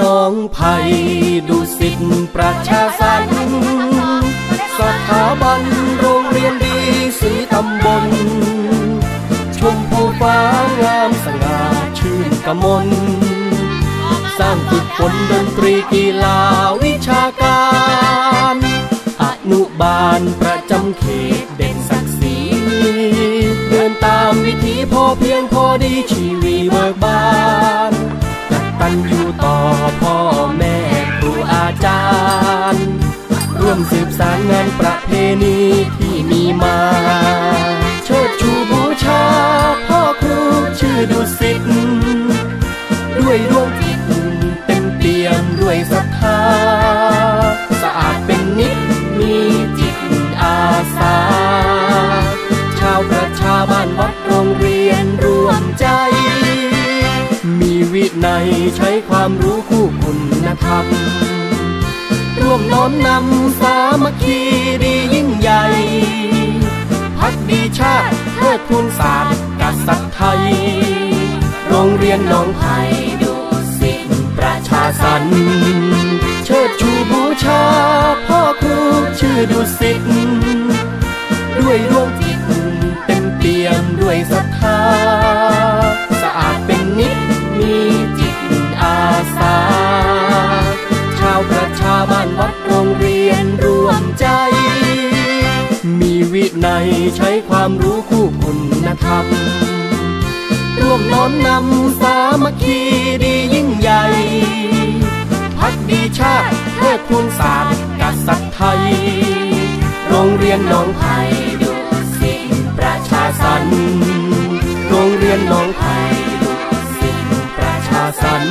น้องไผ่ดุสิตประชาสรรสถาบันโรงเรียนดีสีตำบล ชมพูฟ้างามสง่าชื่นกมล สร้างฝึกฝนดนตรีกีฬาวิชาการ อนุบาลประจำเขตเด่นศักดิ์ศรีเดินตามวิถีพอเพียงพอดีชีวีเบิกบาน อยู่ต่อพ่อแม่ครูอาจารย์ ร่วมสืบสารงานประเพณีที่มีมา เชิดชูบูชา พ่อครูชื่อดุสิตด้วยดวงจิตเต็มเปี่ยมด้วยศรัท ใช้ความรู้คู่คุณธรรมร่วมน้อมนำสามัคคีดียิ่งใหญ่พักดีชาติเทิดทูนศาสตร์กษัตริย์ไทย โรงเรียนหน้องไผ่ดูสิตประชาสันเชิดชูบูชาพ่อครูชื่อดุสิตด้วยดวงจิตเต็มเปี่ยมด้วยศรัท ใช้ความรู้คู่คุณธรรมร่วมน้อมนำสามัคคีดียิ่งใหญ่พักดีชาติเทิดทูนศาสตร์กษัตริย์ไทย โรงเรียนหน้องไผ่ดูสิประชาสัน โรงเรียนหน้องไผ่ดูสิประชาสัน